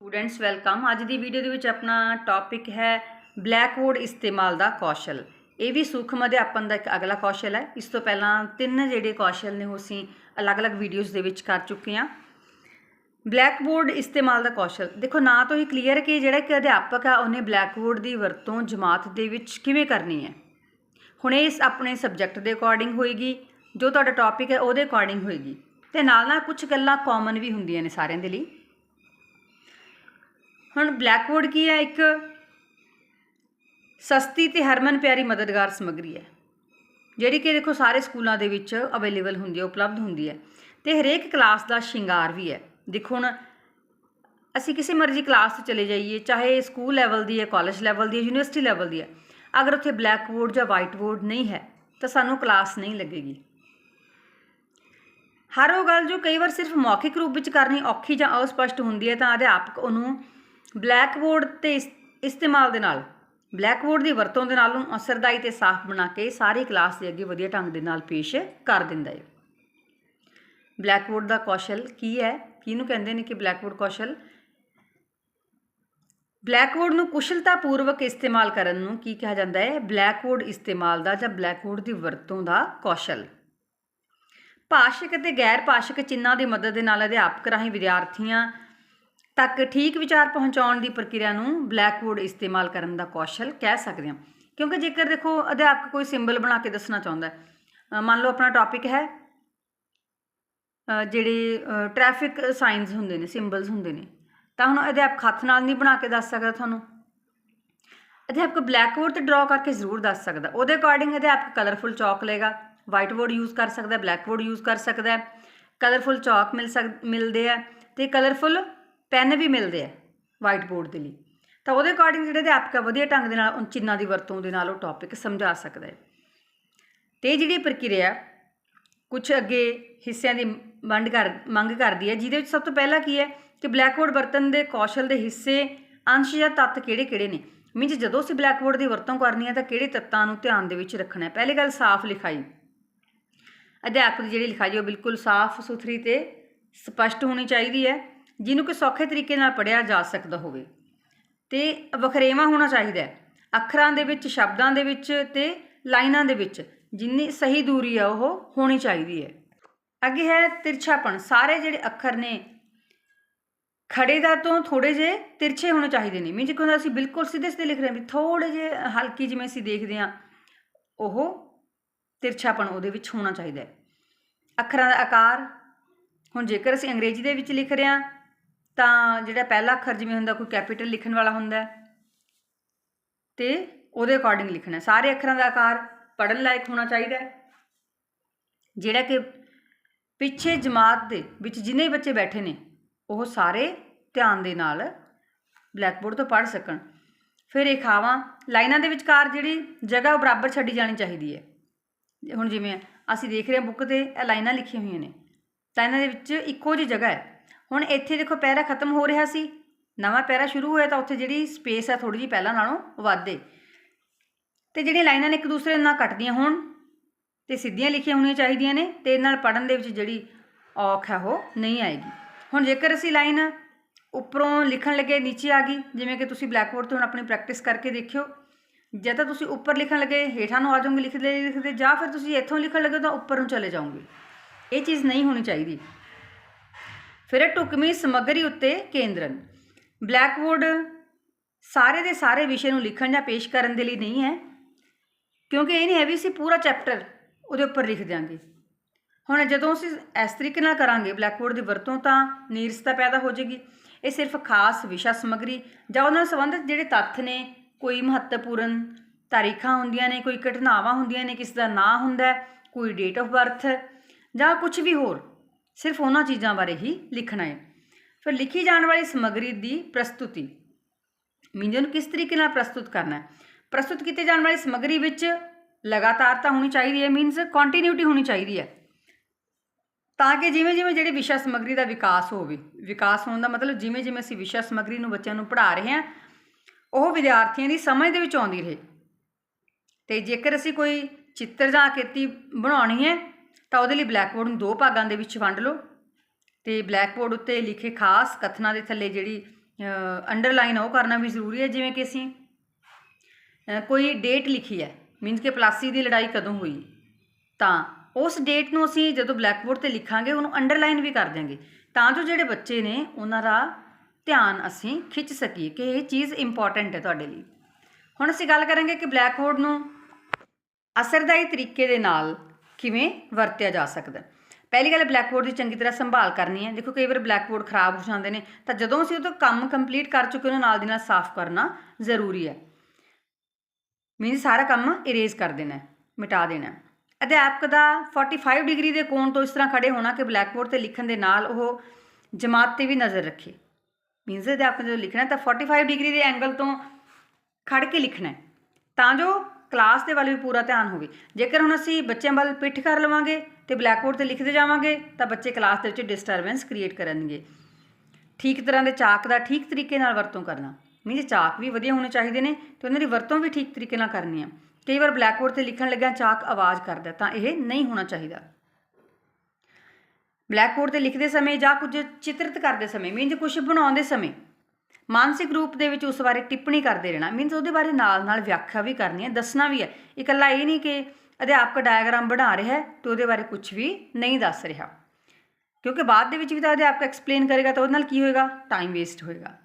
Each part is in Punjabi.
ਸਟੂਡੈਂਟਸ ਵੈਲਕਮ ਅੱਜ ਦੀ ਵੀਡੀਓ ਦੇ ਵਿੱਚ ਆਪਣਾ ਟੌਪਿਕ ਹੈ ਬਲੈਕਬੋਰਡ ਇਸਤੇਮਾਲ ਦਾ ਕੌਸ਼ਲ। ਇਹ ਵੀ ਸੂਖਮ ਅਧਿਆਪਨ ਦਾ ਇੱਕ ਅਗਲਾ ਕੌਸ਼ਲ ਹੈ। ਇਸ ਤੋਂ ਪਹਿਲਾਂ ਤਿੰਨ ਜਿਹੜੇ ਕੌਸ਼ਲ ਨੇ ਉਹ ਅਸੀਂ ਅਲੱਗ-ਅਲੱਗ ਵੀਡੀਓਜ਼ ਦੇ ਵਿੱਚ ਕਰ ਚੁੱਕੇ ਹਾਂ। ਬਲੈਕਬੋਰਡ ਇਸਤੇਮਾਲ ਦਾ ਕੌਸ਼ਲ। ਦੇਖੋ, ਨਾ ਤੋਂ ਹੀ ਕਲੀਅਰ ਹੈ ਕਿ ਜਿਹੜਾ ਇੱਕ ਅਧਿਆਪਕ ਆ, ਉਹਨੇ ਬਲੈਕਬੋਰਡ ਦੀ ਵਰਤੋਂ ਜਮਾਤ ਦੇ ਵਿੱਚ ਕਿਵੇਂ ਕਰਨੀ ਹੈ। ਹੁਣ ਇਸ ਆਪਣੇ ਸਬਜੈਕਟ ਦੇ ਅਕੋਰਡਿੰਗ ਹੋਏਗੀ। ਜੋ ਤੁਹਾਡਾ ਟੌਪਿਕ ਹੈ, ਉਹਦੇ ਅਕੋਰਡਿੰਗ ਹੋਏਗੀ। ਤੇ ਨਾਲ ਨਾਲ ਕੁਝ ਗੱਲਾਂ ਕਾਮਨ ਵੀ ਹੁੰਦੀਆਂ ਨੇ ਸਾਰਿਆਂ ਦੇ ਲਈ। ਹੁਣ ਬਲੈਕ ਬੋਰਡ ਕੀ ਹੈ? ਇੱਕ ਸਸਤੀ ਤੇ ਹਰਮਨ ਪਿਆਰੀ ਮਦਦਗਾਰ ਸਮੱਗਰੀ ਹੈ। ਜਿਹੜੀ ਕਿ ਦੇਖੋ ਸਾਰੇ ਸਕੂਲਾਂ ਦੇ ਵਿੱਚ ਅਵੇਲੇਬਲ ਹੁੰਦੀ ਹੈ, ਉਪਲਬਧ ਹੁੰਦੀ ਹੈ ਤੇ ਹਰੇਕ ਕਲਾਸ ਦਾ ਸ਼ਿੰਗਾਰ ਵੀ ਹੈ। ਦੇਖੋ ਹੁਣ ਅਸੀਂ ਕਿਸੇ ਮਰਜ਼ੀ ਕਲਾਸ 'ਚ ਚਲੇ ਜਾਈਏ, ਚਾਹੇ ਸਕੂਲ ਲੈਵਲ ਦੀ ਹੈ, ਕਾਲਜ ਲੈਵਲ ਦੀ ਹੈ, ਯੂਨੀਵਰਸਿਟੀ ਲੈਵਲ ਦੀ ਹੈ, ਅਗਰ ਉੱਥੇ ਬਲੈਕ ਬੋਰਡ ਜਾਂ ਵਾਈਟ ਬੋਰਡ ਨਹੀਂ ਹੈ, ਤਾਂ ਸਾਨੂੰ ਕਲਾਸ ਨਹੀਂ ਲੱਗੇਗੀ। ਹਰ ਉਹ ਗੱਲ ਜੋ ਕਈ ਵਾਰ ਸਿਰਫ ਮੌਖਿਕ ਰੂਪ ਵਿੱਚ ਕਰਨੀ ਔਖੀ ਜਾਂ ਅਸਪਸ਼ਟ ਹੁੰਦੀ ਹੈ, ਤਾਂ ਅਧਿਆਪਕ ਉਹਨੂੰ ਬਲੈਕ ਬੋਰਡ ਤੇ ਇਸ- ਇਸਤੇਮਾਲ ਦੇ ਨਾਲ ਬਲੈਕਬੋਰਡ ਦੀ ਵਰਤੋਂ ਦੇ ਨਾਲ ਉਹਨੂੰ ਅਸਰਦਾਈ ਤੇ ਸਾਫ਼ ਬਣਾ ਕੇ ਸਾਰੀ ਕਲਾਸ ਦੇ ਅੱਗੇ ਵਧੀਆ ਢੰਗ ਦੇ ਨਾਲ ਪੇਸ਼ ਕਰ ਦਿੰਦਾ ਹੈ ਬਲੈਕਬੋਰਡ ਦਾ ਕੌਸ਼ਲ ਕੀ ਹੈ? ਕਿਹਨੂੰ ਕਹਿੰਦੇ ਨੇ ਕਿ ਬਲੈਕਬੋਰਡ ਕੌਸ਼ਲ? ਬਲੈਕ ਬੋਰਡ ਨੂੰ ਕੁਸ਼ਲਤਾਪੂਰਵਕ ਇਸਤੇਮਾਲ ਕਰਨ ਨੂੰ ਕੀ ਕਿਹਾ ਜਾਂਦਾ ਹੈ? ਬਲੈਕਬੋਰਡ ਇਸਤੇਮਾਲ ਦਾ ਜਾਂ ਬਲੈਕਬੋਰਡ ਦੀ ਵਰਤੋਂ ਦਾ ਕੌਸ਼ਲ। ਭਾਸ਼ਕ ਅਤੇ ਗੈਰ ਭਾਸ਼ਕ ਚਿੰਨ੍ਹਾਂ ਦੀ ਮਦਦ ਦੇ ਨਾਲ ਅਧਿਆਪਕ ਰਾਹੀਂ ਵਿਦਿਆਰਥੀਆਂ ਤੱਕ ਠੀਕ ਵਿਚਾਰ ਪਹੁੰਚਾਉਣ ਦੀ ਪ੍ਰਕਿਰਿਆ ਨੂੰ ਬਲੈਕਬੋਰਡ ਇਸਤੇਮਾਲ ਕਰਨ ਦਾ ਕੌਸ਼ਲ ਕਹਿ ਸਕਦੇ ਹਾਂ। ਕਿਉਂਕਿ ਜੇਕਰ ਦੇਖੋ, ਅਧਿਆਪਕ ਕੋਈ ਸਿੰਬਲ ਬਣਾ ਕੇ ਦੱਸਣਾ ਚਾਹੁੰਦਾ ਹੈ। ਮੰਨ ਲਓ ਆਪਣਾ ਟੌਪਿਕ ਹੈ ਜਿਹੜੇ ਟ੍ਰੈਫਿਕ ਸਾਈਨਸ ਹੁੰਦੇ ਨੇ ਸਿੰਬਲਸ ਹੁੰਦੇ ਨੇ, ਤਾਂ ਹੁਣ ਅਧਿਆਪਕ ਹੱਥ ਨਾਲ ਨਹੀਂ ਬਣਾ ਕੇ ਦੱਸ ਸਕਦਾ ਤੁਹਾਨੂੰ। ਅਧਿਆਪਕ ਬਲੈਕਬੋਰਡ ਤੇ ਡਰਾ ਕਰਕੇ ਜ਼ਰੂਰ ਦੱਸ ਸਕਦਾ। ਉਹਦੇ ਅਕੋਰਡਿੰਗ ਅਧਿਆਪਕ ਕਲਰਫੁਲ ਚੌਕ ਲਏਗਾ। ਵਾਈਟ ਬੋਰਡ ਯੂਜ਼ ਕਰ ਸਕਦਾ ਬਲੈਕ ਬੋਰਡ ਯੂਜ਼ ਕਰ ਸਕਦਾ ਹੈ। ਕਲਰਫੁਲ ਚੌਕ ਮਿਲ ਸਕ, ਮਿਲਦੇ ਆ ਤੇ ਕਲਰਫੁਲ ਪੈਨ ਵੀ ਮਿਲਦੇ ਆ ਵਾਈਟ ਬੋਰਡ ਦੇ ਲਈ। ਤਾਂ ਉਹਦੇ ਅਕੋਰਡਿੰਗ ਜਿਹੜੇ ਅਧਿਆਪਕ ਆ, ਵਧੀਆ ਢੰਗ ਦੇ ਨਾਲ ਉਨ ਚਿੰਨ੍ਹਾਂ ਦੀ ਵਰਤੋਂ ਦੇ ਨਾਲ ਉਹ ਟੌਪਿਕ ਸਮਝਾ ਸਕਦਾ ਹੈ। ਤੇ ਜਿਹੜੀ ਪ੍ਰਕਿਰਿਆ ਕੁਝ ਅੱਗੇ ਹਿੱਸਿਆਂ ਦੀ ਵੰਡ ਕਰ, ਮੰਗ ਕਰਦੀ ਹੈ, ਜਿਹਦੇ ਵਿੱਚ ਸਭ ਤੋਂ ਪਹਿਲਾਂ ਕੀ ਹੈ ਕਿ ਬਲੈਕਬੋਰਡ ਵਰਤਨ ਦੇ ਕੌਸ਼ਲ ਦੇ ਹਿੱਸੇ, ਅੰਸ਼ ਜਾਂ ਤੱਤ ਕਿਹੜੇ-ਕਿਹੜੇ ਨੇ? ਮੀਨਸ ਜਦੋਂ ਅਸੀਂ ਬਲੈਕਬੋਰਡ ਦੀ ਵਰਤੋਂ ਕਰਨੀ ਹੈ ਤਾਂ ਕਿਹੜੇ ਤੱਤਾਂ ਨੂੰ ਧਿਆਨ ਦੇ ਵਿੱਚ ਰੱਖਣਾ ਹੈ? ਪਹਿਲੀ ਗੱਲ ਸਾਫ਼ ਲਿਖਾਈ। ਅਧਿਆਪਕ ਦੀ ਜਿਹੜੀ ਲਿਖਾਈ ਉਹ ਬਿਲਕੁਲ ਸਾਫ਼ ਸੁਥਰੀ ਤੇ ਸਪਸ਼ਟ ਹੋਣੀ ਚਾਹੀਦੀ ਹੈ। ਜਿਹਨੂੰ ਕਿ ਸੌਖੇ ਤਰੀਕੇ ਨਾਲ ਪੜ੍ਹਿਆ ਜਾ ਸਕਦਾ ਹੋਵੇ। ਤੇ ਵਖਰੇਵਾ ਹੋਣਾ ਚਾਹੀਦਾ ਹੈ। ਅੱਖਰਾਂ ਦੇ ਵਿੱਚ, ਸ਼ਬਦਾਂ ਦੇ ਵਿੱਚ ਤੇ ਲਾਈਨਾਂ ਦੇ ਵਿੱਚ ਜਿੰਨੀ ਸਹੀ ਦੂਰੀ ਆ, ਉਹ ਹੋਣੀ ਚਾਹੀਦੀ ਹੈ। ਅੱਗੇ ਹੈ ਤਿਰਛਾਪਣ। ਸਾਰੇ ਜਿਹੜੇ ਅੱਖਰ ਨੇ ਖੜੇ ਦਾ ਤੋਂ ਥੋੜੇ ਜੇ ਤਿਰਛੇ ਹੋਣੇ ਚਾਹੀਦੇ ਨੇ। ਮੀਨਸ ਕਿ ਅਸੀਂ ਬਿਲਕੁਲ ਸਿੱਧੇ ਸਿੱਧੇ ਲਿਖ ਰਹੇ ਹਾਂ ਵੀ ਥੋੜੇ ਜੇ ਹਲਕੀ ਜਿਵੇਂ ਅਸੀਂ ਦੇਖਦੇ ਹਾਂ, ਉਹ ਤਿਰਛਾਪਣ ਉਹਦੇ ਵਿੱਚ ਹੋਣਾ ਚਾਹੀਦਾ ਹੈ। ਅੱਖਰਾਂ ਦਾ ਆਕਾਰ, ਹੁਣ ਜੇਕਰ ਅਸੀਂ ਅੰਗਰੇਜ਼ੀ ਦੇ ਵਿੱਚ ਲਿਖ ਰਹੇ ਹਾਂ ਤਾਂ ਜਿਹੜਾ ਪਹਿਲਾ ਅੱਖਰ ਜਿਵੇਂ ਹੁੰਦਾ ਕੋਈ ਕੈਪੀਟਲ ਲਿਖਣ ਵਾਲਾ ਹੁੰਦਾ ਹੈ, ਤੇ ਉਹਦੇ ਅਕੋਰਡਿੰਗ ਲਿਖਣਾ ਸਾਰੇ ਅੱਖਰਾਂ ਦਾ ਆਕਾਰ ਪੜਨ ਲਾਇਕ ਹੋਣਾ ਚਾਹੀਦਾ ਜਿਹੜਾ ਕਿ ਪਿੱਛੇ ਜਮਾਤ ਦੇ ਵਿੱਚ ਜਿੰਨੇ ਵੀ ਬੱਚੇ ਬੈਠੇ ਨੇ, ਉਹ ਸਾਰੇ ਧਿਆਨ ਦੇ ਨਾਲ ਬਲੈਕਬੋਰਡ ਤੋਂ ਪੜ੍ਹ ਸਕਣ। ਫਿਰ ਰੇਖਾਵਾਂ, ਲਾਈਨਾਂ ਦੇ ਵਿਚਕਾਰ ਜਿਹੜੀ ਜਗ੍ਹਾ ਉਹ ਬਰਾਬਰ ਛੱਡੀ ਜਾਣੀ ਚਾਹੀਦੀ ਹੈ। ਹੁਣ ਜਿਵੇਂ ਅਸੀਂ ਦੇਖ ਰਹੇ ਹਾਂ ਬੁੱਕ ਤੇ ਇਹ ਲਾਈਨਾਂ ਲਿਖੀਆਂ ਹੋਈਆਂ ਨੇ, ਤਾਂ ਇਹਨਾਂ ਦੇ ਵਿੱਚ ਇੱਕੋ ਜਿਹੀ ਜਗ੍ਹਾ ਹੈ। ਹੁਣ ਇੱਥੇ ਦੇਖੋ ਪੈਰਾ ਖਤਮ ਹੋ ਰਿਹਾ ਸੀ। ਨਵਾਂ ਪੈਰਾ ਸ਼ੁਰੂ ਹੋਇਆ ਤਾਂ ਉੱਥੇ ਜਿਹੜੀ ਸਪੇਸ ਹੈ ਥੋੜੀ ਜਿਹੀ ਪਹਿਲਾਂ ਨਾਲੋਂ ਵੱਧ ਏ ਤੇ ਜਿਹੜੀਆਂ ਲਾਈਨਾਂ ਨੇ ਇੱਕ ਦੂਸਰੇ ਨਾਲ ਕੱਟਦੀਆਂ ਹੋਣ ਤੇ ਸਿੱਧੀਆਂ ਲਿਖੀਆਂ ਹੋਣੀਆਂ ਚਾਹੀਦੀਆਂ ਨੇ ਤੇ ਇਹਦੇ ਨਾਲ ਪੜਨ ਦੇ ਵਿੱਚ ਜਿਹੜੀ ਔਖ ਹੈ ਉਹ ਨਹੀਂ ਆਏਗੀ। ਹੁਣ ਜੇਕਰ ਅਸੀਂ ਲਾਈਨ ਉੱਪਰੋਂ ਲਿਖਣ ਲੱਗੇ, ਨੀਚੇ ਆ ਗਈ, ਜਿਵੇਂ ਕਿ ਤੁਸੀਂ ਬਲੈਕਬੋਰਡ ਤੇ ਹੁਣ ਆਪਣੀ ਪ੍ਰੈਕਟਿਸ ਕਰਕੇ ਦੇਖਿਓ, ਜੇ ਤਾਂ ਤੁਸੀਂ ਉੱਪਰ ਲਿਖਣ ਲੱਗੇ, ਹੇਠਾਂ ਨੂੰ ਆ ਜਾਓਗੇ ਲਿਖਦੇ ਲਿਖਦੇ, ਜਾਂ ਫਿਰ ਤੁਸੀਂ ਇੱਥੋਂ ਲਿਖਣ ਲੱਗੇ ਤਾਂ ਉੱਪਰ ਨੂੰ ਚਲੇ ਜਾਓਗੇ। ਇਹ ਚੀਜ਼ ਨਹੀਂ ਹੋਣੀ ਚਾਹੀਦੀ। ਫਿਰ ਇਹ ਢੁਕਵੀਂ ਸਮੱਗਰੀ ਉੱਤੇ ਕੇਂਦਰਨ। ਬਲੈਕਬੋਰਡ ਸਾਰੇ ਦੇ ਸਾਰੇ ਵਿਸ਼ੇ ਨੂੰ ਲਿਖਣ ਜਾਂ ਪੇਸ਼ ਕਰਨ ਦੇ ਲਈ ਨਹੀਂ ਹੈ, ਕਿਉਂਕਿ ਇਹ ਨਹੀਂ ਹੈ ਵੀ ਅਸੀਂ ਪੂਰਾ ਚੈਪਟਰ ਉਹਦੇ ਉੱਪਰ ਲਿਖ ਦਿਆਂਗੇ। ਹੁਣ ਜਦੋਂ ਅਸੀਂ ਇਸ ਤਰੀਕੇ ਨਾਲ ਕਰਾਂਗੇ ਬਲੈਕਬੋਰਡ ਦੀ ਵਰਤੋਂ ਤਾਂ ਨੀਰਸਤਾ ਪੈਦਾ ਹੋ ਜਾਏਗੀ। ਇਹ ਸਿਰਫ ਖਾਸ ਵਿਸ਼ਾ ਸਮੱਗਰੀ ਜਾਂ ਉਹਨਾਂ ਨਾਲ ਸੰਬੰਧਿਤ ਜਿਹੜੇ ਤੱਥ ਨੇ, ਕੋਈ ਮਹੱਤਵਪੂਰਨ ਤਾਰੀਖਾਂ ਹੁੰਦੀਆਂ ਨੇ, ਕੋਈ ਘਟਨਾਵਾਂ ਹੁੰਦੀਆਂ ਨੇ, ਕਿਸ ਦਾ ਨਾਂ ਹੁੰਦਾ ਕੋਈ ਡੇਟ ਆਫ ਬਰਥ ਜਾਂ ਕੁਝ ਵੀ ਹੋਰ। ਸਿਰਫ ਉਹਨਾਂ ਚੀਜ਼ਾਂ ਬਾਰੇ ਹੀ ਲਿਖਣਾ ਹੈ। ਫਿਰ ਲਿਖੀ ਜਾਣ ਵਾਲੀ ਸਮੱਗਰੀ ਦੀ ਪ੍ਰਸਤੁਤੀ। ਮੀਨਸ ਨੂੰ ਕਿਸ ਤਰੀਕੇ ਨਾਲ ਪ੍ਰਸਤੁਤ ਕਰਨਾ ਹੈ? ਪ੍ਰਸਤੁਤ ਕੀਤੇ ਜਾਣ ਵਾਲੀ ਸਮੱਗਰੀ ਵਿੱਚ ਲਗਾਤਾਰਤਾ ਹੋਣੀ ਚਾਹੀਦੀ ਹੈ ਮੀਨਸ ਕੰਟੀਨਿਊਟੀ ਹੋਣੀ ਚਾਹੀਦੀ ਹੈ। ਤਾਂ ਕਿ ਜਿਵੇਂ ਜਿਵੇਂ ਜਿਹੜੀ ਵਿਸ਼ਾ ਸਮੱਗਰੀ ਦਾ ਵਿਕਾਸ ਹੋਵੇ, ਵਿਕਾਸ ਹੋਣ ਦਾ ਮਤਲਬ ਜਿਵੇਂ ਜਿਵੇਂ ਅਸੀਂ ਵਿਸ਼ਾ ਸਮੱਗਰੀ ਨੂੰ ਬੱਚਿਆਂ ਨੂੰ ਪੜ੍ਹਾ ਰਹੇ ਹਾਂ, ਉਹ ਵਿਦਿਆਰਥੀਆਂ ਦੀ ਸਮਝ ਦੇ ਵਿੱਚ ਆਉਂਦੀ ਰਹੇ। ਤੇ ਜੇਕਰ ਅਸੀਂ ਕੋਈ ਚਿੱਤਰ ਜਾਂ ਆਕ੍ਰਿਤੀ ਬਣਾਉਣੀ ਹੈ ਤਾਂ ਉਹਦੇ ਲਈ ਬਲੈਕਬੋਰਡ ਨੂੰ ਦੋ ਭਾਗਾਂ ਦੇ ਵਿੱਚ ਵੰਡ ਲਓ ਤੇ ਬਲੈਕਬੋਰਡ ਉੱਤੇ ਲਿਖੇ ਖਾਸ ਕਥਨਾਂ ਦੇ ਥੱਲੇ ਜਿਹੜੀ ਅੰਡਰਲਾਈਨ ਉਹ ਕਰਨਾ ਵੀ ਜ਼ਰੂਰੀ ਹੈ, ਜਿਵੇਂ ਕਿ ਅਸੀਂ ਕੋਈ ਡੇਟ ਲਿਖੀ ਹੈ ਮੀਨਸ ਕਿ ਪਲਾਸੀ ਦੀ ਲੜਾਈ ਕਦੋਂ ਹੋਈ, ਤਾਂ ਉਸ ਡੇਟ ਨੂੰ ਅਸੀਂ ਜਦੋਂ ਬਲੈਕਬੋਰਡ ਤੇ ਲਿਖਾਂਗੇ, ਉਹਨੂੰ ਅੰਡਰਲਾਈਨ ਵੀ ਕਰ ਦਿਆਂਗੇ, ਤਾਂ ਜੋ ਜਿਹੜੇ ਬੱਚੇ ਨੇ, ਉਹਨਾਂ ਦਾ ਧਿਆਨ ਅਸੀਂ ਖਿੱਚ ਸਕੀਏ ਕਿ ਇਹ ਚੀਜ਼ ਇੰਪੋਰਟੈਂਟ ਹੈ ਤੁਹਾਡੇ ਲਈ। ਹੁਣ ਅਸੀਂ ਗੱਲ ਕਰਾਂਗੇ ਕਿ ਬਲੈਕਬੋਰਡ ਨੂੰ ਅਸਰਦਾਈ ਤਰੀਕੇ ਦੇ ਨਾਲ ਕਿਵੇਂ ਵਰਤਿਆ ਜਾ ਸਕਦਾ ਪਹਿਲੀ ਗੱਲ ਬਲੈਕਬੋਰਡ ਦੀ ਚੰਗੀ ਤਰ੍ਹਾਂ ਸੰਭਾਲ ਕਰਨੀ ਹੈ। ਦੇਖੋ ਕਈ ਵਾਰ ਬਲੈਕਬੋਰਡ ਖਰਾਬ ਹੋ ਜਾਂਦੇ ਨੇ ਤਾਂ ਜਦੋਂ ਅਸੀਂ ਉਹ ਤੋਂ ਕੰਮ ਕੰਪਲੀਟ ਕਰ ਚੁੱਕੇ ਉਹਨੂੰ ਨਾਲ ਦੀ ਨਾਲ ਸਾਫ਼ ਕਰਨਾ ਜ਼ਰੂਰੀ ਹੈ। ਮੀਨਸ ਸਾਰਾ ਕੰਮ ਇਰੇਜ਼ ਕਰ ਦੇਣਾ ਹੈ, ਮਿਟਾ ਦੇਣਾ ਹੈ। ਅਧਿਆਪਕ ਦਾ 45 ਡਿਗਰੀ ਦੇ ਕੋਣ ਤੋਂ ਇਸ ਤਰ੍ਹਾਂ ਖੜੇ ਹੋਣਾ ਕਿ ਬਲੈਕਬੋਰਡ ਤੇ ਲਿਖਣ ਦੇ ਨਾਲ ਉਹ ਜਮਾਤ ਤੇ ਵੀ ਨਜ਼ਰ ਰੱਖੇ। ਮੀਨਸ ਅਧਿਆਪਕ ਜਦੋਂ ਲਿਖਣਾ ਹੈ ਤਾਂ 45 ਡਿਗਰੀ ਦੇ ਐਂਗਲ ਤੋਂ ਖੜ ਕੇ ਲਿਖਣਾ ਤਾਂ ਜੋ ਕਲਾਸ ਦੇ ਵੱਲ ਵੀ ਪੂਰਾ ਧਿਆਨ ਹੋਵੇ। ਜੇਕਰ ਹੁਣ ਅਸੀਂ ਬੱਚਿਆਂ ਵੱਲ ਪਿੱਠ ਕਰ ਲਵਾਂਗੇ ਤੇ ਬਲੈਕਬੋਰਡ ਤੇ ਲਿਖਦੇ ਜਾਵਾਂਗੇ, ਤਾਂ ਬੱਚੇ ਕਲਾਸ ਦੇ ਵਿੱਚ ਡਿਸਟਰਬੈਂਸ ਕ੍ਰੀਏਟ ਕਰਨਗੇ। ਠੀਕ ਤਰ੍ਹਾਂ ਦੇ ਚਾਕ ਦਾ ਠੀਕ ਤਰੀਕੇ ਨਾਲ ਵਰਤੋਂ ਕਰਨਾ। ਮੀਨਸ ਚਾਕ ਵੀ ਵਧੀਆ ਹੋਣੇ ਚਾਹੀਦੇ ਨੇ ਤੇ ਉਹਨਾਂ ਦੀ ਵਰਤੋਂ ਵੀ ਠੀਕ ਤਰੀਕੇ ਨਾਲ ਕਰਨੀ ਆ। ਕਈ ਵਾਰ ਬਲੈਕਬੋਰਡ ਤੇ ਲਿਖਣ ਲੱਗਿਆ ਚਾਕ ਆਵਾਜ਼ ਕਰਦਾ, ਤਾਂ ਇਹ ਨਹੀਂ ਹੋਣਾ ਚਾਹੀਦਾ। ਬਲੈਕਬੋਰਡ ਤੇ ਲਿਖਦੇ ਸਮੇਂ ਜਾਂ ਕੁਝ ਚਿੱਤਰਿਤ ਕਰਦੇ ਸਮੇਂ, ਮੀਨਸ ਕੁਝ ਬਣਾਉਂਦੇ ਸਮੇਂ ਮਾਨਸਿਕ ਰੂਪ ਦੇ ਵਿੱਚ ਉਸ ਬਾਰੇ ਟਿੱਪਣੀ ਕਰਦੇ ਰਹਿਣਾ। ਮੀਨਸ ਉਹਦੇ ਬਾਰੇ ਨਾਲ ਨਾਲ ਵਿਆਖਿਆ ਵੀ ਕਰਨੀ ਹੈ, ਦੱਸਣਾ ਵੀ ਹੈ। ਇਕੱਲਾ ਇਹ ਨਹੀਂ ਕਿ ਅਧਿਆਪਕ ਡਾਇਗਰਾਮ ਬਣਾ ਰਿਹਾ ਹੈ ਤੇ ਉਹਦੇ ਬਾਰੇ ਕੁਝ ਵੀ ਨਹੀਂ ਦੱਸ ਰਿਹਾ। ਕਿਉਂਕਿ ਬਾਅਦ ਦੇ ਵਿੱਚ ਵੀ ਤਾਂ ਅਧਿਆਪਕ ਐਕਸਪਲੇਨ ਕਰੇਗਾ ਤਾਂ ਉਹਦੇ ਨਾਲ ਕੀ ਹੋਏਗਾ? ਟਾਈਮ ਵੇਸਟ ਹੋਏਗਾ।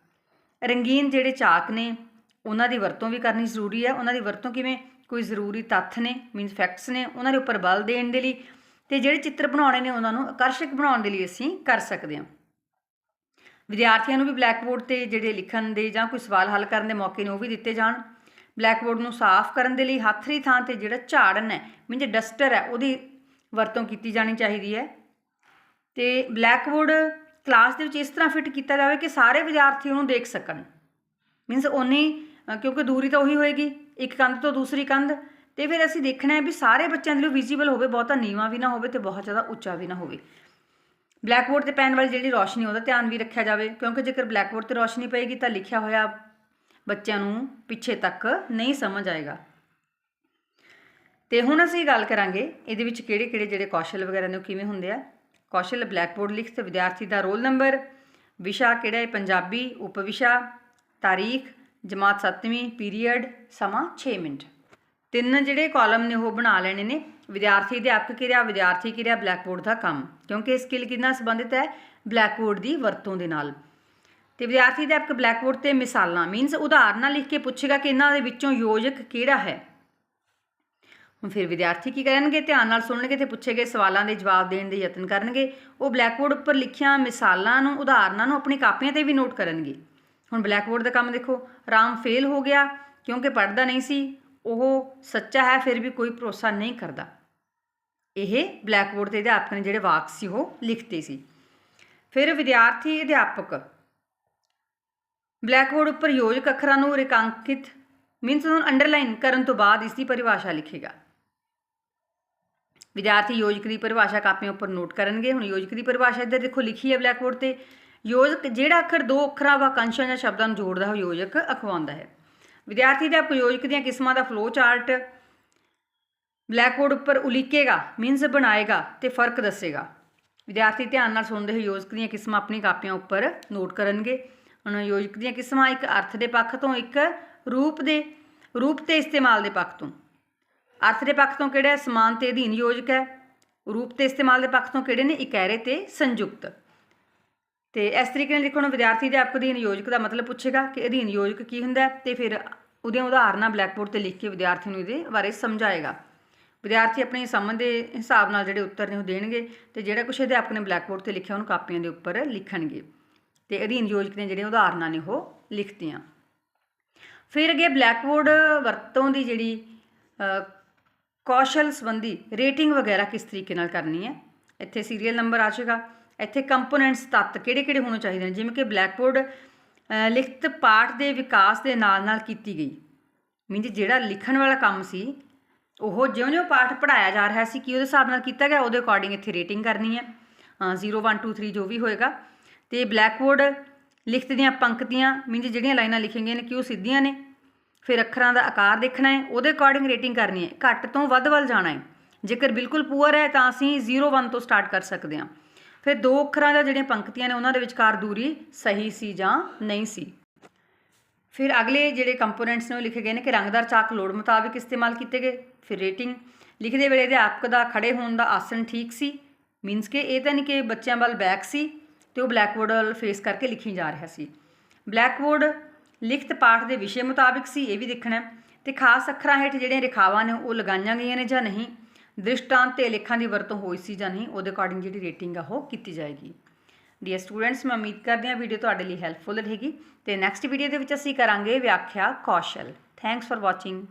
ਰੰਗੀਨ ਜਿਹੜੇ ਚਾਕ ਨੇ, ਉਹਨਾਂ ਦੀ ਵਰਤੋਂ ਵੀ ਕਰਨੀ ਜ਼ਰੂਰੀ ਹੈ। ਉਹਨਾਂ ਦੀ ਵਰਤੋਂ ਕਿਵੇਂ? ਕੋਈ ਜ਼ਰੂਰੀ ਤੱਥ ਨੇ ਮੀਨਸ ਫੈਕਟਸ ਨੇ, ਉਹਨਾਂ ਦੇ ਉੱਪਰ ਬਲ ਦੇਣ ਦੇ ਲਈ। ਤੇ ਜਿਹੜੇ ਚਿੱਤਰ ਬਣਾਉਣੇ ਨੇ, ਉਹਨਾਂ ਨੂੰ ਆਕਰਸ਼ਕ ਬਣਾਉਣ ਦੇ ਲਈ ਅਸੀਂ ਕਰ ਸਕਦੇ ਹਾਂ। ਵਿਦਿਆਰਥੀਆਂ ਨੂੰ ਵੀ ਬਲੈਕਬੋਰਡ ਤੇ ਜਿਹੜੇ ਲਿਖਣ ਦੇ ਜਾਂ ਕੋਈ ਸਵਾਲ ਹੱਲ ਕਰਨ ਦੇ ਮੌਕੇ ਨੇ ਉਹ ਵੀ ਦਿੱਤੇ ਜਾਣ। ਬਲੈਕਬੋਰਡ ਨੂੰ ਸਾਫ਼ ਕਰਨ ਦੇ ਲਈ ਹੱਥਰੀ ਥਾਂ ਤੇ ਜਿਹੜਾ ਝਾੜਨ ਹੈ ਮੀਨਜ਼ ਡਸਟਰ ਹੈ, ਉਹਦੀ ਵਰਤੋਂ ਕੀਤੀ ਜਾਣੀ ਚਾਹੀਦੀ ਹੈ। ਤੇ ਬਲੈਕਬੋਰਡ ਕਲਾਸ ਦੇ ਵਿੱਚ ਇਸ ਤਰ੍ਹਾਂ ਫਿੱਟ ਕੀਤਾ ਜਾਵੇ ਕਿ ਸਾਰੇ ਵਿਦਿਆਰਥੀ ਉਹਨੂੰ ਦੇਖ ਸਕਣ। ਮੀਨਸ ਓਨੀ ਕਿਉਂਕਿ ਦੂਰੀ ਤਾਂ ਉਹੀ ਹੋਏਗੀ, ਇੱਕ ਕੰਧ ਤੋਂ ਦੂਸਰੀ ਕੰਧ, ਤੇ ਫਿਰ ਅਸੀਂ ਦੇਖਣਾ ਹੈ ਵੀ ਸਾਰੇ ਬੱਚਿਆਂ ਦੇ ਲਈ ਵਿਜ਼ੀਬਲ ਹੋਵੇ, ਬਹੁਤਾ ਨੀਵਾਂ ਵੀ ਨਾ ਹੋਵੇ ਤੇ ਬਹੁਤ ਜ਼ਿਆਦਾ ਉੱਚਾ ਵੀ ਨਾ ਹੋਵੇ। ਬਲੈਕਬੋਰਡ ਤੇ ਪੈਣ ਵਾਲੀ ਜਿਹੜੀ ਰੋਸ਼ਨੀ ਉਹਦਾ ਧਿਆਨ ਵੀ ਰੱਖਿਆ ਜਾਵੇ, ਕਿਉਂਕਿ ਜੇਕਰ ਬਲੈਕਬੋਰਡ ਤੇ ਰੋਸ਼ਨੀ ਪਏਗੀ ਤਾਂ ਲਿਖਿਆ ਹੋਇਆ ਬੱਚਿਆਂ ਨੂੰ ਪਿੱਛੇ ਤੱਕ ਨਹੀਂ ਸਮਝ ਆਏਗਾ। ਤੇ ਹੁਣ ਅਸੀਂ ਗੱਲ ਕਰਾਂਗੇ ਇਹਦੇ ਵਿੱਚ ਕਿਹੜੇ ਕਿਹੜੇ ਜਿਹੜੇ ਕੌਸ਼ਲ ਵਗੈਰਾ ਨੇ, ਉਹ ਕਿਵੇਂ ਹੁੰਦੇ ਆ। ਕੌਸ਼ਲ ਬਲੈਕਬੋਰਡ ਲਿਖਤ ਵਿਦਿਆਰਥੀ ਦਾ ਰੋਲ ਨੰਬਰ, ਵਿਸ਼ਾ ਕਿਹੜਾ ਹੈ, ਪੰਜਾਬੀ ਉਪ ਵਿਸ਼ਾ ਤਾਰੀਖ, ਜਮਾਤ 7ਵੀਂ ਪੀਰੀਅਡ, ਸਮਾਂ 6 ਮਿੰਟ। ਤਿੰਨ ਜਿਹੜੇ ਕਾਲਮ ਨੇ ਉਹ ਬਣਾ ਲੈਣੇ ਨੇ, ਵਿਦਿਆਰਥੀ ਅਧਿਆਪਕ ਕਿਰਿਆ, ਵਿਦਿਆਰਥੀ ਕਿਰਿਆ ਬਲੈਕਬੋਰਡ ਦਾ ਕੰਮ। ਕਿਉਂਕਿ ਇਹ ਸਕਿੱਲ ਕਿੰਨਾ ਸੰਬੰਧਿਤ ਹੈ? ਬਲੈਕਬੋਰਡ ਦੀ ਵਰਤੋਂ ਦੇ ਨਾਲ। ਤੇ ਵਿਦਿਆਰਥੀ ਅਧਿਆਪਕ ਬਲੈਕਬੋਰਡ ਤੇ ਮਿਸਾਲਾਂ ਮੀਨਸ ਉਦਾਹਰਨਾਂ ਲਿਖ ਕੇ ਪੁੱਛੇਗਾ ਕਿ ਇਹਨਾਂ ਦੇ ਵਿੱਚੋਂ ਯੋਜਕ ਕਿਹੜਾ ਹੈ। ਹੁਣ ਫਿਰ ਵਿਦਿਆਰਥੀ ਕੀ ਕਰਨਗੇ? ਧਿਆਨ ਨਾਲ ਸੁਣਨਗੇ ਤੇ ਪੁੱਛੇ ਗਏ ਸਵਾਲਾਂ ਦੇ ਜਵਾਬ ਦੇਣ ਦੇ ਯਤਨ ਕਰਨਗੇ। ਉਹ ਬਲੈਕਬੋਰਡ ਉੱਪਰ ਲਿਖੀਆਂ ਮਿਸਾਲਾਂ ਨੂੰ, ਉਦਾਹਰਨਾਂ ਨੂੰ ਆਪਣੀ ਕਾਪੀਆਂ ਤੇ ਵੀ ਨੋਟ ਕਰਨਗੇ। ਹੁਣ ਬਲੈਕਬੋਰਡ ਦਾ ਕੰਮ ਦੇਖੋ ਰਾਮ ਫੇਲ ਹੋ ਗਿਆ, ਕਿਉਂਕਿ ਪੜ੍ਹਦਾ ਨਹੀਂ ਸੀ। ਉਹ ਸੱਚਾ ਹੈ, ਫਿਰ ਵੀ ਕੋਈ ਭਰੋਸਾ ਨਹੀਂ ਕਰਦਾ। ਇਹ ਬਲੈਕਬੋਰਡ ਤੇ ਅਧਿਆਪਕ ਨੇ ਜਿਹੜੇ ਵਾਕ ਸੀ, ਉਹ ਲਿਖਤੇ ਸੀ। ਫਿਰ ਵਿਦਿਆਰਥੀ ਅਧਿਆਪਕ, ਬਲੈਕਬੋਰਡ ਉੱਪਰ ਯੋਜਕ ਅੱਖਰਾਂ ਨੂੰ ਰੇਖਾਂਕਿਤ ਮੀਨਸ ਉਹਨੂੰ ਅੰਡਰਲਾਈਨ ਕਰਨ ਤੋਂ ਬਾਅਦ ਇਸ ਦੀ ਪਰਿਭਾਸ਼ਾ ਲਿਖੇਗਾ। ਵਿਦਿਆਰਥੀ ਯੋਜਕ ਦੀ ਪਰਿਭਾਸ਼ਾ ਕਾਪੀਆਂ ਉੱਪਰ ਨੋਟ ਕਰਨਗੇ। ਹੁਣ ਯੋਜਕ ਦੀ ਪਰਿਭਾਸ਼ਾ ਇੱਧਰ ਦੇਖੋ, ਲਿਖੀ ਹੈ ਬਲੈਕਬੋਰਡ ਤੇ। ਯੋਜਕ ਜਿਹੜਾ ਅੱਖਰ ਦੋ ਅੱਖਰਾਂ ਵਾਕਾਂਸ਼ਾਂ ਜਾਂ ਸ਼ਬਦਾਂ ਨੂੰ ਜੋੜਦਾ ਹੈ ਯੋਜਕ ਅਖਵਾਉਂਦਾ ਹੈ। ਵਿਦਿਆਰਥੀ ਦਾ ਯੋਜਕ ਦੀਆਂ ਕਿਸਮਾਂ ਦਾ ਫਲੋ ਚਾਰਟ ਬਲੈਕਬੋਰਡ ਉੱਪਰ ਉਲੀਕੇਗਾ ਮੀਨਸ ਬਣਾਏਗਾ ਤੇ ਫ਼ਰਕ ਦੱਸੇਗਾ। ਵਿਦਿਆਰਥੀ ਧਿਆਨ ਨਾਲ ਸੁਣਦੇ ਹੋਏ ਯੋਜਕ ਦੀਆਂ ਕਿਸਮਾਂ ਆਪਣੀ ਕਾਪੀਆਂ ਉੱਪਰ ਨੋਟ ਕਰਨਗੇ। ਹੁਣ ਯੋਜਕ ਦੀਆਂ ਕਿਸਮਾਂ ਇੱਕ ਅਰਥ ਦੇ ਪੱਖ ਤੋਂ ਇੱਕ ਰੂਪ ਦੇ, ਰੂਪ ਤੇ ਇਸਤੇਮਾਲ ਦੇ ਪੱਖ ਤੋਂ। ਅਰਥ ਦੇ ਪੱਖ ਤੋਂ ਕਿਹੜਾ ਸਮਾਨ ਤੇ ਅਧੀਨ ਯੋਜਕ ਹੈ। ਰੂਪ ਤੇ ਇਸਤੇਮਾਲ ਦੇ ਪੱਖ ਤੋਂ ਕਿਹੜੇ ਨੇ? ਇਕਹਿਰੇ ਤੇ ਸੰਯੁਕਤ। ਤੇ ਇਸ ਤਰੀਕੇ ਨਾਲ ਦੇਖੋ ਹੁਣ ਵਿਦਿਆਰਥੀ ਦੇ ਆਪ ਅਧੀਨ ਯੋਜਕ ਦਾ ਮਤਲਬ ਪੁੱਛੇਗਾ ਕਿ ਅਧੀਨ ਯੋਜਕ ਕੀ ਹੁੰਦਾ ਹੈ ਤੇ ਫਿਰ ਉਹਦੀਆਂ ਉਦਾਹਰਨਾਂ ਬਲੈਕਬੋਰਡ ਤੇ ਲਿਖ ਕੇ ਵਿਦਿਆਰਥੀ ਨੂੰ ਇਹਦੇ ਬਾਰੇ ਸਮਝਾਏਗਾ। ਵਿਦਿਆਰਥੀ ਆਪਣੀ ਸਮਝ ਦੇ ਹਿਸਾਬ ਨਾਲ ਜਿਹੜੇ ਉੱਤਰ ਨੇ ਉਹ ਦੇਣਗੇ ਤੇ ਜਿਹੜਾ ਕੁਛ ਅਧਿਆਪਕ ਨੇ ਬਲੈਕਬੋਰਡ ਤੇ ਲਿਖਿਆ ਉਹਨੂੰ ਕਾਪੀਆਂ ਦੇ ਉੱਪਰ ਲਿਖਣਗੇ। ਤੇ ਅਧੀਨ ਯੋਜਕ ਨੇ ਜਿਹੜੀਆਂ ਉਦਾਹਰਨਾਂ ਨੇ ਉਹ ਲਿਖਤੀਆਂ। ਫਿਰ ਅੱਗੇ ਬਲੈਕਬੋਰਡ ਵਰਤੋਂ ਦੀ ਜਿਹੜੀ ਕੌਸ਼ਲ ਸੰਬੰਧੀ ਰੇਟਿੰਗ ਵਗੈਰਾ ਕਿਸ ਤਰੀਕੇ ਨਾਲ ਕਰਨੀ ਹੈ? ਇੱਥੇ ਸੀਰੀਅਲ ਨੰਬਰ ਆ ਜਾਏਗਾ। ਇੱਥੇ ਕੰਪੋਨੈਂਟਸ ਤੱਤ ਕਿਹੜੇ ਕਿਹੜੇ ਹੋਣੇ ਚਾਹੀਦੇ ਨੇ? ਜਿਵੇਂ ਕਿ ਬਲੈਕਬੋਰਡ ਲਿਖਤ ਪਾਠ ਦੇ ਵਿਕਾਸ ਦੇ ਨਾਲ ਨਾਲ ਕੀਤੀ ਗਈ। ਮੀਨਸ ਜਿਹੜਾ ਲਿਖਣ ਵਾਲਾ ਕੰਮ ਸੀ ਉਹ ਜਿਉਂ-ਜਿਉਂ ਪਾਠ ਪੜਾਇਆ ਜਾ ਰਿਹਾ ਸੀ ਕਿ ਉਹਦੇ ਹਿਸਾਬ ਨਾਲ ਕੀਤਾ ਗਿਆ? ਉਹਦੇ ਅਕੋਰਡਿੰਗ ਇੱਥੇ ਰੇਟਿੰਗ ਕਰਨੀ ਹੈ। ਅ, 0 1 2 3 ਜੋ ਵੀ ਹੋਏਗਾ। ਤੇ ਬਲੈਕਬੋਰਡ ਲਿਖਤ ਦੀਆਂ ਪੰਕਤੀਆਂ ਮੀਨਜ਼ ਜਿਹੜੀਆਂ ਲਾਈਨਾਂ ਲਿਖੀਆਂ ਗਈਆਂ ਨੇ ਕਿ ਉਹ ਸਿੱਧੀਆਂ ਨੇ। ਫਿਰ ਅੱਖਰਾਂ ਦਾ ਆਕਾਰ ਦੇਖਣਾ ਹੈ। ਉਹਦੇ ਅਕੋਰਡਿੰਗ ਰੇਟਿੰਗ ਕਰਨੀ ਹੈ। ਘੱਟ ਤੋਂ ਵੱਧ ਵੱਲ ਜਾਣਾ ਹੈ। ਜੇਕਰ ਬਿਲਕੁਲ ਪੂਅਰ ਹੈ ਤਾਂ ਅਸੀਂ 0 1 ਤੋਂ ਸਟਾਰਟ ਕਰ ਸਕਦੇ ਹਾਂ। ਫਿਰ ਦੋ ਅੱਖਰਾਂ ਦਾ ਜਿਹੜੀਆਂ ਪੰਕਤੀਆਂ ਨੇ ਉਹਨਾਂ ਦੇ ਵਿਚਕਾਰ ਦੂਰੀ ਸਹੀ ਸੀ ਜਾਂ ਨਹੀਂ ਸੀ। ਫਿਰ ਅਗਲੇ ਜਿਹੜੇ ਕੰਪੋਨੈਂਟਸ ਨੇ ਉਹ ਲਿਖੇ ਗਏ ਨੇ ਕਿ ਰੰਗਦਾਰ ਚਾਕ ਲੋੜ ਮੁਤਾਬਿਕ ਇਸਤੇਮਾਲ ਕੀਤੇ ਗਏ। ਫਿਰ ਰੇਟਿੰਗ, ਲਿਖਦੇ ਵੇਲੇ ਅਧਿਆਪਕ ਦਾ ਖੜੇ ਹੋਣ ਦਾ ਆਸਣ ਠੀਕ ਸੀ ਮੀਨਸ ਕਿ ਇਹ ਤਾਂ ਨਹੀਂ ਕਿ ਬੱਚਿਆਂ ਵੱਲ ਬੈਕ ਸੀ ਤੇ ਉਹ ਬਲੈਕਬੋਰਡ ਵੱਲ ਫੇਸ ਕਰਕੇ ਲਿਖੀ ਜਾ ਰਿਹਾ ਸੀ। ਬਲੈਕਬੋਰਡ ਲਿਖਤ ਪਾਠ ਦੇ ਵਿਸ਼ੇ ਮੁਤਾਬਿਕ ਸੀ, ਇਹ ਵੀ ਦੇਖਣਾ ਹੈ। ਤੇ ਖਾਸ ਅੱਖਰਾਂ ਹੇਠ ਜਿਹੜੀਆਂ ਰੇਖਾਵਾਂ ਨੇ ਉਹ ਲਗਾਈਆਂ ਗਈਆਂ ਨੇ ਜਾਂ ਨਹੀਂ। ਦ੍ਰਿਸ਼ਟਾਂਤ ਤੇ ਲੇਖਾਂ ਦੀ ਵਰਤੋਂ ਹੋਈ ਸੀ ਜਾਂ ਨਹੀਂ, ਉਹਦੇ ਅਕੋਰਡਿੰਗ ਜਿਹੜੀ ਰੇਟਿੰਗ ਆ, ਉਹ ਕੀਤੀ ਜਾਏਗੀ। ਡੀਅਰ ਸਟੂਡੈਂਟਸ ਮੈਂ ਉਮੀਦ ਕਰਦੀ ਹਾਂ ਵੀਡੀਓ ਤੁਹਾਡੇ ਲਈ ਹੈਲਪਫੁਲ ਰਹੇਗੀ। ਤੇ ਨੈਕਸਟ ਵੀਡੀਓ ਦੇ ਵਿੱਚ ਅਸੀਂ ਕਰਾਂਗੇ ਵਿਆਖਿਆ ਕੌਸ਼ਲ। Thanks for watching